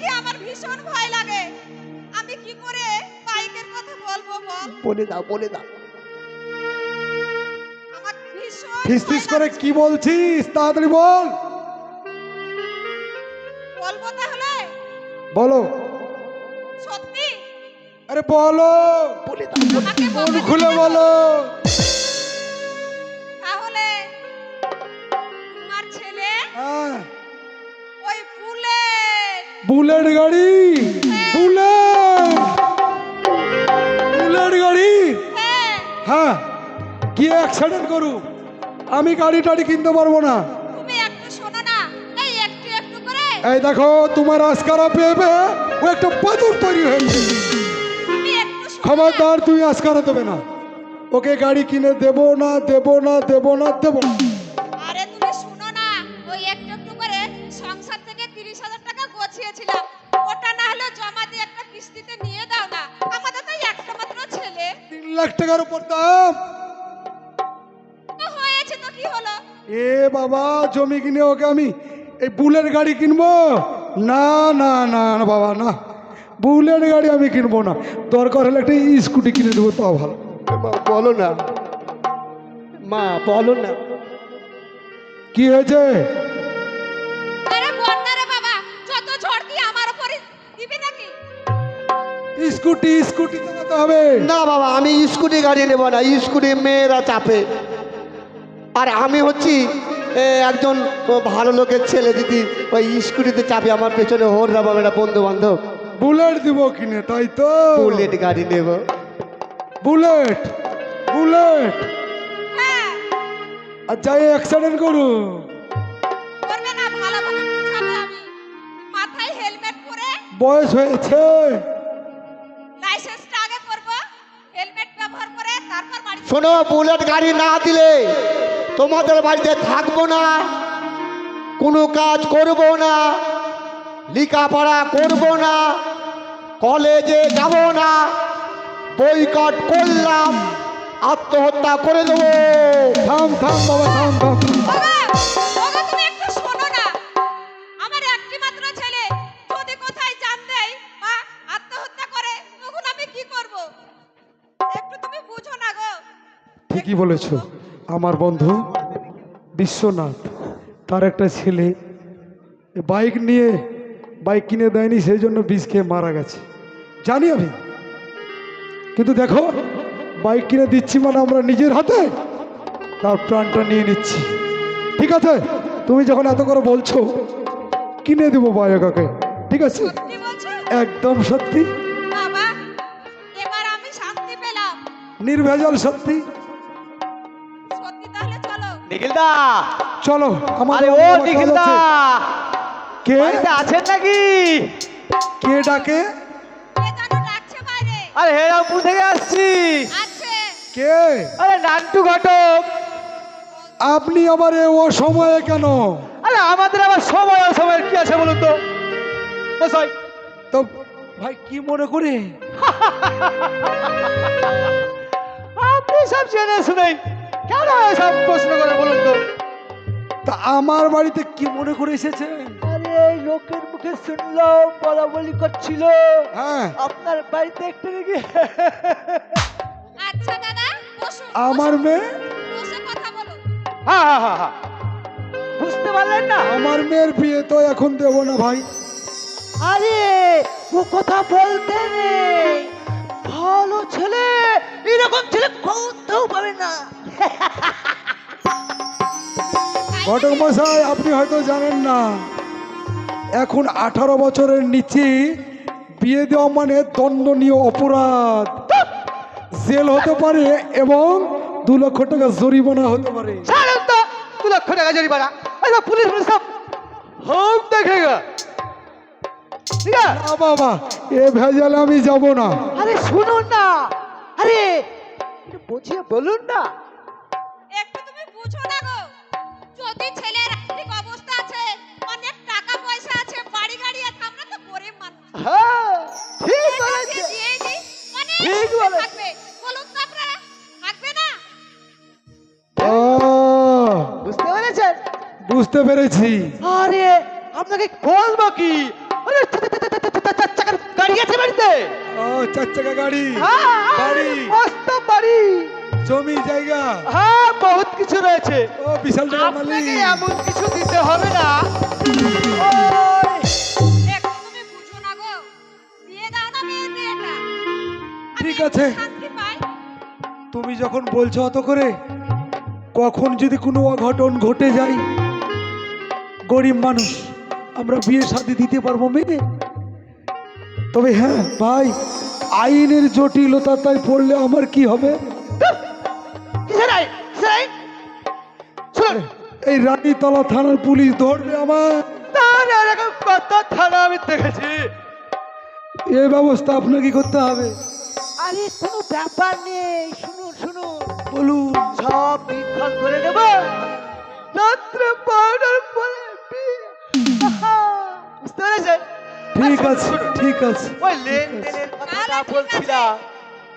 দেখে আমার ভীষণ ভয় লাগে। আমি কি করে বাইকের কথা বলব বল? বলে দাও বলে দাও। আমার ভীষণ ফিস ফিস করে কি বলছিস? তাড়াতাড়ি বল। বলব তাহলে? বলো। সত্যি? আরে বলো। বলে। দাও খুলে বলো। বুলেট গাড়ি। বুলেট। বুলেট গাড়ি। হ্যাঁ গিয়ে অ্যাক্সিডেন্ট করু আমি গাড়ি টাড়ি কিনতে পারব না। এই দেখো তোমার আজকারা পেয়ে পেয়ে ও একটা পাথর তৈরি হয়েছে। খবরদার তুমি আজকারা দেবে না। ওকে গাড়ি কিনে দেবো না দেবো না দেবো না দেবো না। লাখ উপর দাম হয়েছে তো কি হলো? এ বাবা জমি কিনে ওকে আমি এই বুলেট গাড়ি কিনবো? না না না না বাবা না। বুলেট গাড়ি আমি কিনবো না। দরকার হলে একটা স্কুটি কিনে দেবো তাও ভালো। মা বলো না। মা বলো না। কি হয়েছে? স্কুটি স্কুটি চালাতে হবে। না বাবা আমি স্কুটি গাড়ি নেব না স্কুটি মেয়েরা চাপে। আর আমি হচ্ছি এ, একজন ও, ভালো লোকের ছেলে দিদি ওই স্কুটিতে চাপে আমার পেছনে হোর না বাবা বন্ধু বান্ধব বুলেট দিব কিনে তাই তো? বুলেট গাড়ি নেব। Bullet bullet. হ্যাঁ। আর যাই অ্যাক্সিডেন্ট করু। বয়স হয়েছে। শোনো বুলেট গাড়ি না দিলে তোমাদের বাড়িতে থাকব না কোনো কাজ করব না লেখাপড়া করব না কলেজে যাব না বইকট করলাম আত্মহত্যা করে দেবো। থাম থাম বাবা থাম থাম। ওগো, ওগো, তুমি একটু শোনো না। আমার একটি মাত্র ছেলে যদি কোথায় জান দেয় আত্মহত্যা করে তখন আমি কি একটু তুমি বুঝো না গো। ঠিকই বলেছ। আমার বন্ধু বিশ্বনাথ তার একটা ছেলে বাইক নিয়ে বাইক কিনে দেয়নি সেই জন্য বিষ খেয়ে মারা গেছে। জানি আমি। কিন্তু দেখো বাইক কিনে দিচ্ছি মানে আমরা নিজের হাতে তার প্রাণটা নিয়ে নিচ্ছি। ঠিক আছে? তুমি যখন এত করে বলছো কিনে দেবো বায়কাকে। ঠিক আছে? একদম সত্যি। নির্ভেজাল সত্যি। নিখিলদা। চলো আমার আরে ও আমার নিখিলদা। কে? আছেন নাকি? কে ডাকে? কে জানো ডাকছে বাইরে? আরে হেরামপুর থেকে আসছি। কে? আরে নান্টু ঘটক। আপনি আবার ও অসময়ে কেন? আরে আমাদের আবার সময় সময় কি আছে বলুন তো? বসাই। তো ভাই কি মনে করে? আপনি সব জেনে শুনেই কেন সব প্রশ্ন করে বলুন তো? তা আমার বাড়িতে কি মনে করে এসেছে? আরে লোকের মুখে শুনলাম বলা বলি করছিল। হ্যাঁ। আপনার বাড়িতে একটা নাকি? আচ্ছা দাদা বসুন আমার মেয়ে? বসে কথা বলো হ্যাঁ হ্যাঁ হ্যাঁ হ্যাঁ বুঝতে পারলেন না? আমার মেয়ের বিয়ে তো এখন দেবো না ভাই। আরে ও কথা বলতে নেই। ভালো ছেলে এরকম ছেলে কোথাও পাবে না। ঘটক মশাই আপনি হয়তো জানেন না এখন আঠারো বছরের নিচে বিয়ে দেওয়া মানে দণ্ডনীয় অপরাধ। জেল হতে পারে এবং দু লক্ষ টাকা জরিমানা হতে পারে। দু লক্ষ টাকা জরিমানা। পুলিশ পুলিশ সব দেখেগা ঠিক আছে? না বাবা এ ভেজালে আমি যাব না। আরে শুনুন না আরে বুঝিয়ে বলুন না। যদি ছেলের আর্থিক অবস্থা আছে অনেক টাকা পয়সা আছে বাড়ি গাড়ি আছে আমরা তো গরিব মানুষ হ্যাঁ ঠিক বলেছে দিয়ে দিই, অনেক ঠিক বলেছে। বলুন তো আপনারা থাকবে না ও বুঝতে পেরেছেন বুঝতে পেরেছি আরে আপনাকে বলব কি আরে থে, থে, থে, চার চাকা গাড়ি হ্যাঁ, বাড়ি মস্ত বাড়ি জমি জায়গা। হ্যাঁ বহুত কিছু রয়েছে। ও বিশাল আপনাকে মালিক। এমন কিছু দিতে হবে না। ঠিক আছে। তুমি যখন বলছো অত করে কখন যদি কোনো অঘটন ঘটে যায় গরিব মানুষ আমরা বিয়ে শাদি দিতে পারব মেয়ে? তবে হ্যাঁ ভাই আইনের জটিলতা তাই পড়লে আমার কি হবে? আইন? কিসের এই রানীতলা থানার পুলিশ ধরবে আমার তার এরকম কত থানা আমি দেখেছি। এই ব্যবস্থা আপনাকে করতে হবে। আরে কোনো ব্যাপার নেই শুনুন শুনুন। বলুন সব বিফল করে দেব। রাত্রে পাউডার পরে বুঝতে পেরেছেন? ঠিক আছে শুনুন, শুনুন, ঠিক আছে। ওই লেনদেনের ঠিক বলছিলাম।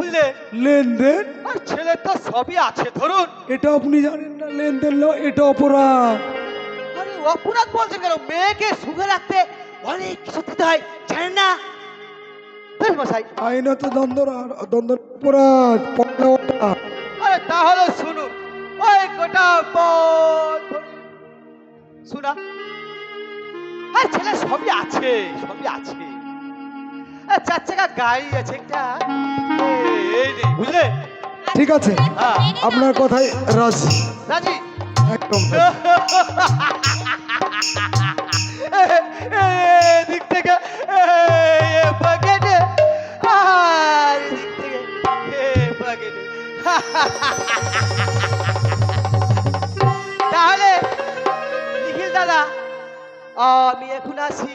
বুঝলে লেনদেন? আর ছেলে তো সবই আছে ধরুন। এটা আপনি জানেন না লেনদেন না, এটা অপরাধ। আরে অপরাধ বলছেন কেন? মেয়েকে সুখে রাখতে অনেক কিছু দিতে হয় জানেন না? মশাই। আইনত দ্বন্দ্ব দ্বন্দ্ব অপরাধ আরে তাহলে শুনুন ওই গোটা বল শোনা আর ছেলে সবই আছে সবই আছে। চার চাকা গাড়ি আছে একটা। বুঝলে? ঠিক আছে হ্যাঁ। আপনার কথাই রাজি। রাজি? একদম দিক থেকে তাহলে নিখিল দাদা আমি এখন আসি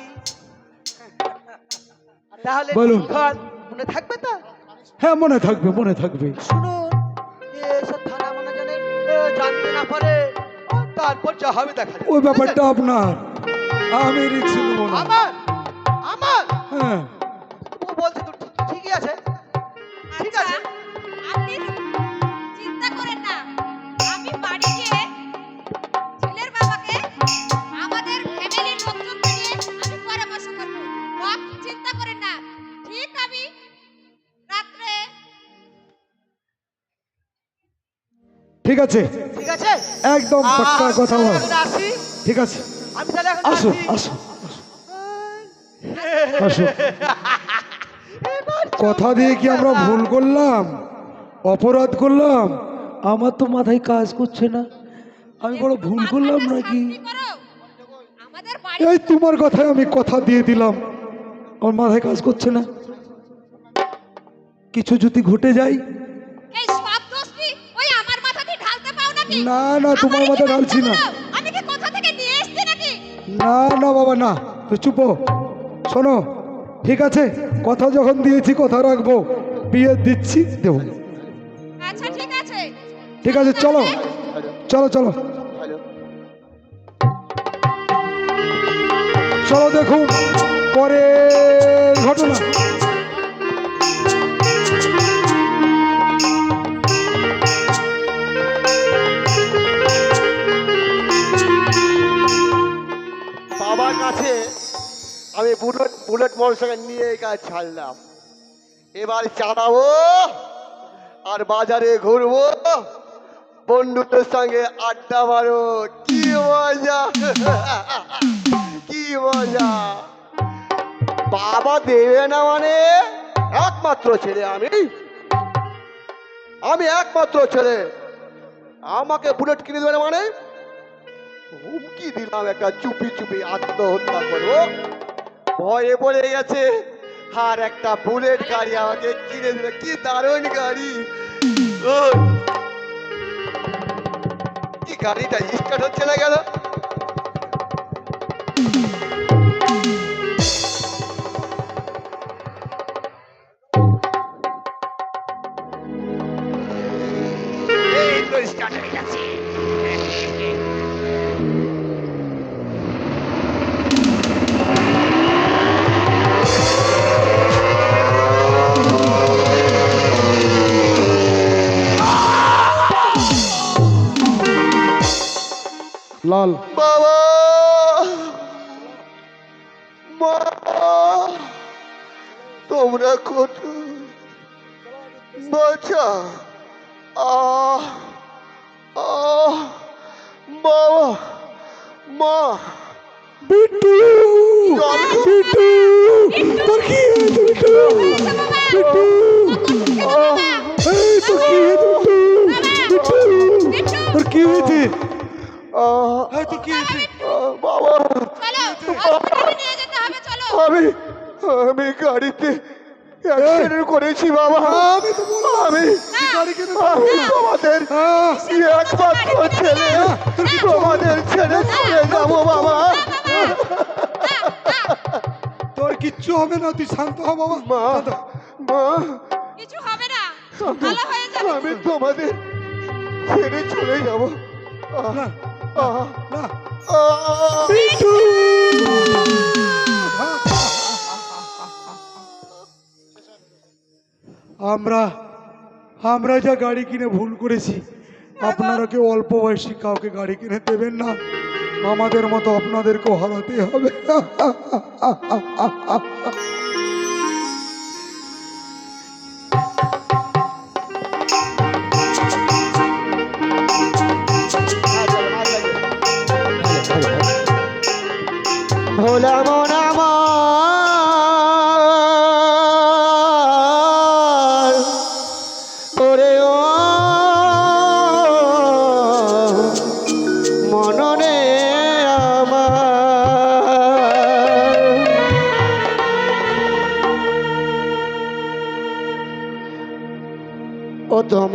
তাহলে মনে থাকবে তো? হ্যাঁ মনে থাকবে মনে থাকবে। শুনুন এসব থানা মনে জানে জানতে না পারে তারপর যা হবে দেখা ওই ব্যাপারটা আপনার। আমি রিক্স নেব না। আমার আমার। হ্যাঁ। ও বলছে তো ঠিকই আছে। ঠিক আচ্ছা, আছে। আপনি ঠিক আছে? ঠিক আছে? একদম পাক্কা কথা বল। ঠিক আছে। আমি তাহলে এখন আসো আসি। আসো কথা দিয়ে কি আমরা ভুল করলাম? অপরাধ করলাম? আমার তো মাথায় কাজ করছে না। আমি বড় ভুল করলাম নাকি? এই তোমার কথায় আমি কথা দিয়ে দিলাম। আমার মাথায় কাজ করছে না। কিছু যদি ঘটে যায় না না তোমার মাথায় ঢালছি না। আমি কি কোথা থেকে নিয়ে এসেছি নাকি? না না বাবা না। তুই চুপ শোনো ঠিক আছে? কথা যখন দিয়েছি কথা রাখব। বিয়ে দিচ্ছি দেবো। আচ্ছা ঠিক আছে। ঠিক আছে চলো। চলো চলো। চলো দেখুন পরে ঘটনা। কাছে আমি বুলেট বুলেট মোটরসাইকেল নিয়ে এই কাজ ছাড়লাম। এবার চালাবো আর বাজারে ঘুরবো। বন্ধুদের সঙ্গে আড্ডা মারো কি মজা! কি মজা! বাবা দেবে না মানে একমাত্র ছেলে আমি। আমি একমাত্র ছেলে। আমাকে বুলেট কিনে দেবে না মানে হুমকি দিলাম একটা চুপি চুপি আত্মহত্যা করব ভয়ে পড়ে গেছে। আর একটা বুলেট গাড়ি আমাকে কিনে দিবে কি দারুণ গাড়ি। কি গাড়িটা স্টার্ট হচ্ছে না গেল এই হয়ে গেছে। লাল। বাবা! মা! তোমরা কত বাচা। আহ! আহ! বাবা! মা! বিট্টু! অ্যাক্সিডেন্ট করেছি বাবা। আমি আমি আমি তোমাদের একমাত্র ছেলে। তোমাদের ছেড়ে চলে যাব বাবা। তোর কিচ্ছু হবে না তুই শান্ত হ বাবা। মা। মা। কিছু হবে না। ভালো হয়ে যাবে। আমি তোমাদের ছেড়ে চলে যাব। না আহ, না। আমরা আমরা যা গাড়ি কিনে ভুল করেছি আপনারা কেউ অল্প বয়সী কাউকে গাড়ি কিনে দেবেন না। আমাদের মতো আপনাদেরকেও হারাতে হবে।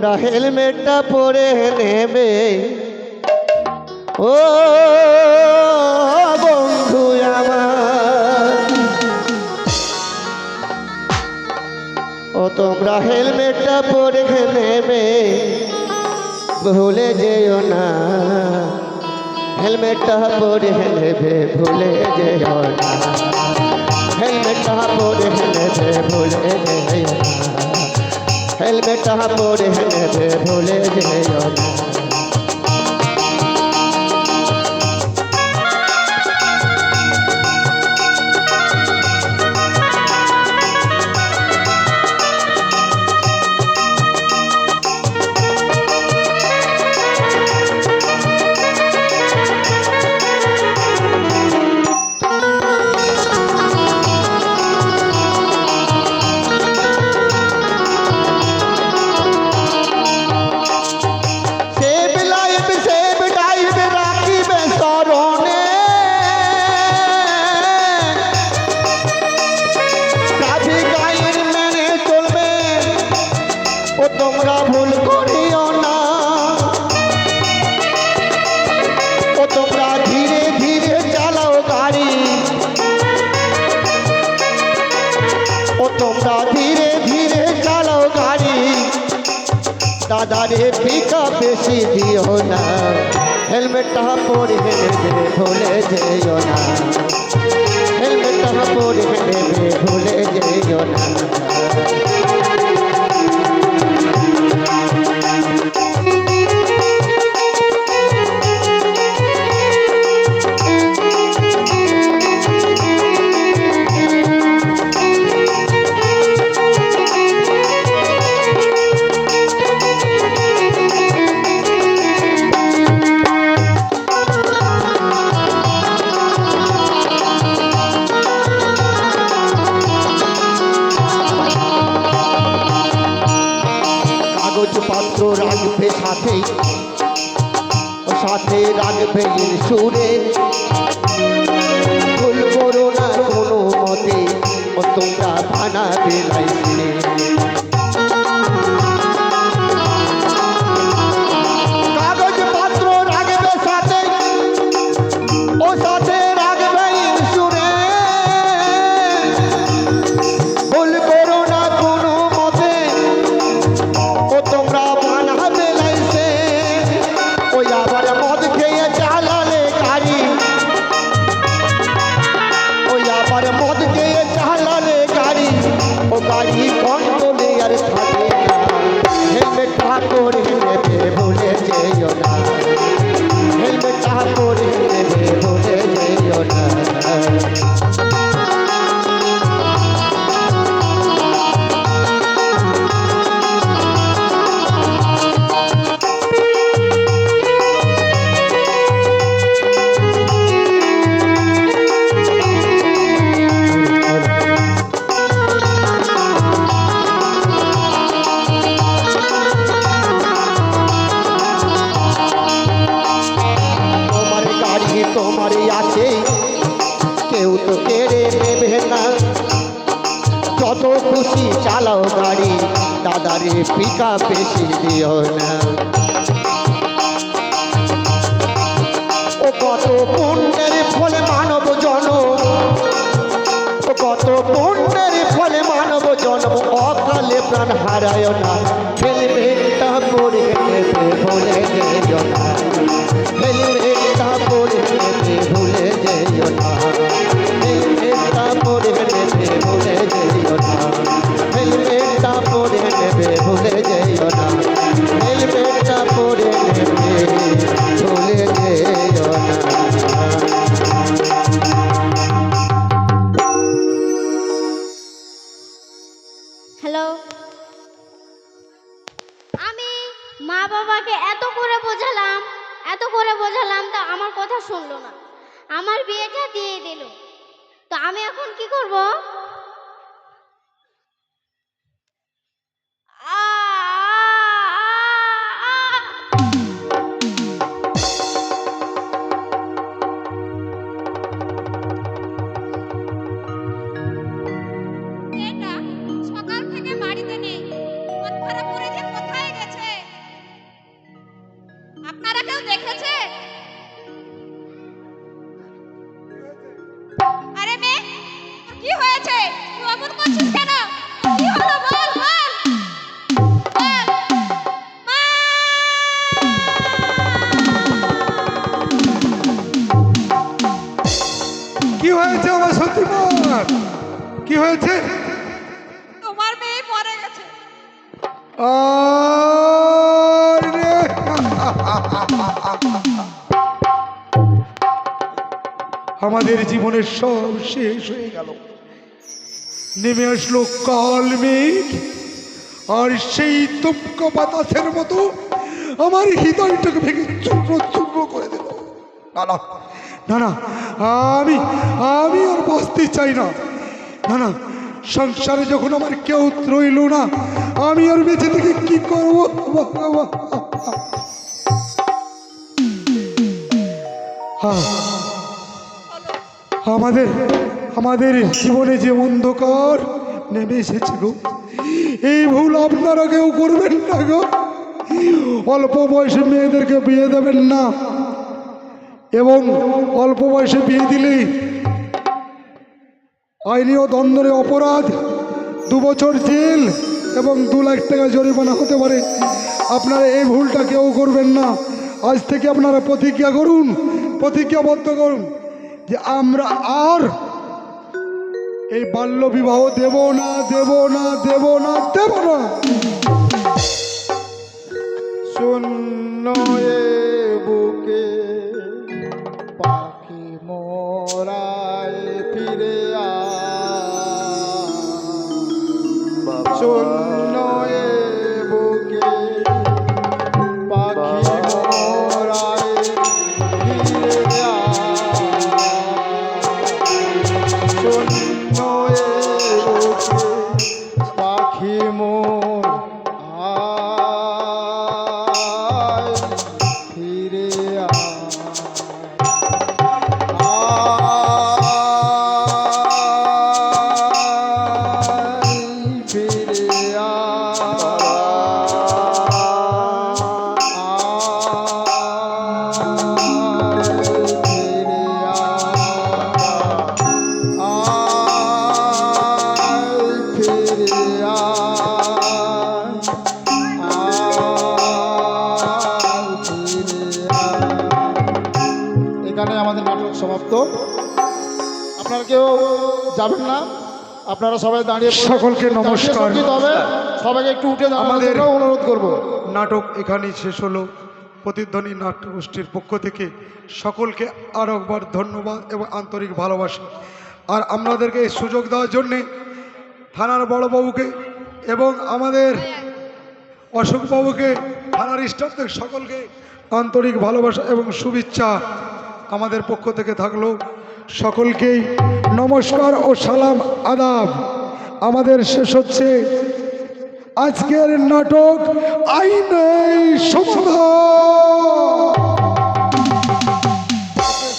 তোমরা হেলমেটটা পরে নেবে। ও বন্ধু আমার। ও তোমরা হেলমেটটা পরে নেবে। ভুলে যেও না। হেলমেটটা পরে নেবে, ভুলে যেও না। হেলমেটটা পরে নেবে, ভুলে না। হেলমেটটা পড়ে নেবে ভুলে যেও দাদারে পিকা বেশি দিও না। হেলমেটটা পরে নেবে ভুলে যেও না। হেলমেটটা পরে নেবে ভুলে যেও না। হারায় না হেলমেটটা পরে ভুলে যেও না হেলমেটটা পরে ভুলে বোঝালাম, তা আমার কথা শুনলো না। আমার বিয়েটা দিয়ে দিল। তো আমি এখন কি করব? কি হয়েছে? তোমার মেয়ে মরে গেছে। আমাদের জীবনের সব শেষ হয়ে গেল। নেমে আসলো কাল মেঘ আর সেই তুমক বাতাসের মতো আমার হৃদয়টাকে ভেঙে চূর্ণ চূর্ণ করে দিল। না না না না আমি আমি আর বাঁচতে চাই না। না না, সংসারে যখন আমার কেউ রইল না, আমি আর বেঁচে থেকে কি করব? হ্যাঁ আমাদের আমাদের জীবনে যে অন্ধকার নেমে এসেছে গো এই ভুল আপনারা কেউ করবেন না গো। অল্প বয়সে মেয়েদেরকে বিয়ে দেবেন না, এবং অল্প বয়সে বিয়ে দিলেই আইনি ও দণ্ডনে অপরাধ, দু বছর জেল এবং দু লাখ টাকা জরিমানা হতে পারে। আপনারা এই ভুলটা কেউ করবেন না। আজ থেকে আপনারা প্রতিজ্ঞা করুন, প্রতিজ্ঞাবদ্ধ করুন যে আমরা আর এই বাল্য বিবাহ দেব না দেব না দেব না দেব না। শূন্য আপনারা সবাই দাঁড়িয়ে সকলকে নমস্কার। জাতীয় সবাইকে একটু উঠে দাঁড়ানোর আমাদের- অনুরোধ করব। নাটক এখানেই শেষ হলো। প্রতিধ্বনি নাট্য গোষ্ঠীর পক্ষ থেকে সকলকে আরও একবার ধন্যবাদ এবং আন্তরিক ভালোবাসা। আর আপনাদেরকে এই সুযোগ দেওয়ার জন্যে থানার বড়বাবুকে এবং আমাদের অশোকবাবুকে থানার স্টাফদের সকলকে আন্তরিক ভালোবাসা এবং শুভেচ্ছা আমাদের পক্ষ থেকে থাকল। সকলকেই নমস্কার ও সালাম আদাব। আমাদের শেষ হচ্ছে আজকের নাটক সমাধান।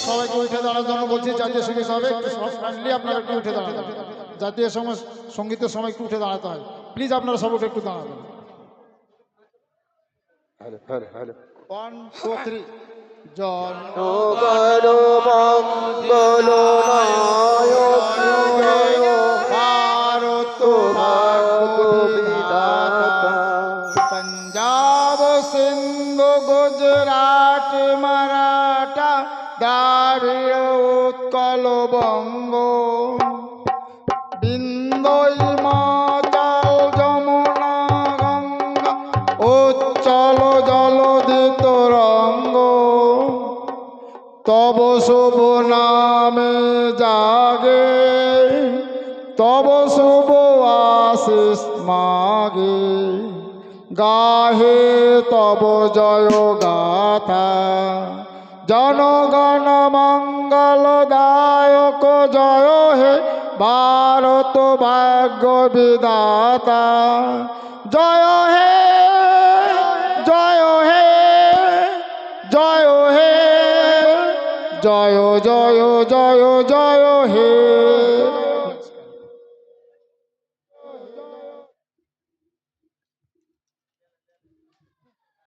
সবাইকে উঠে দাঁড়ানোর জন্য বলছি জাতীয় সংগীত হবে একটু কাইন্ডলি আপনারা একটু উঠে দাঁড়াবেন জাতীয় সময় সঙ্গীতের সময় একটু উঠে দাঁড়াতে হয়। প্লিজ আপনারা সব উঠে একটু দাঁড়াবেন। ওয়ান টু থ্রি জন মঙ্গল তব শুভ নামে জাগে, তব শুভ আশিস মাগে। গাহে তব জয় গাথা, জনগণ মঙ্গল দায়ক জয় হে, ভারত ভাগ্য বিদাতা জয় হে জয় জয় জয় জয়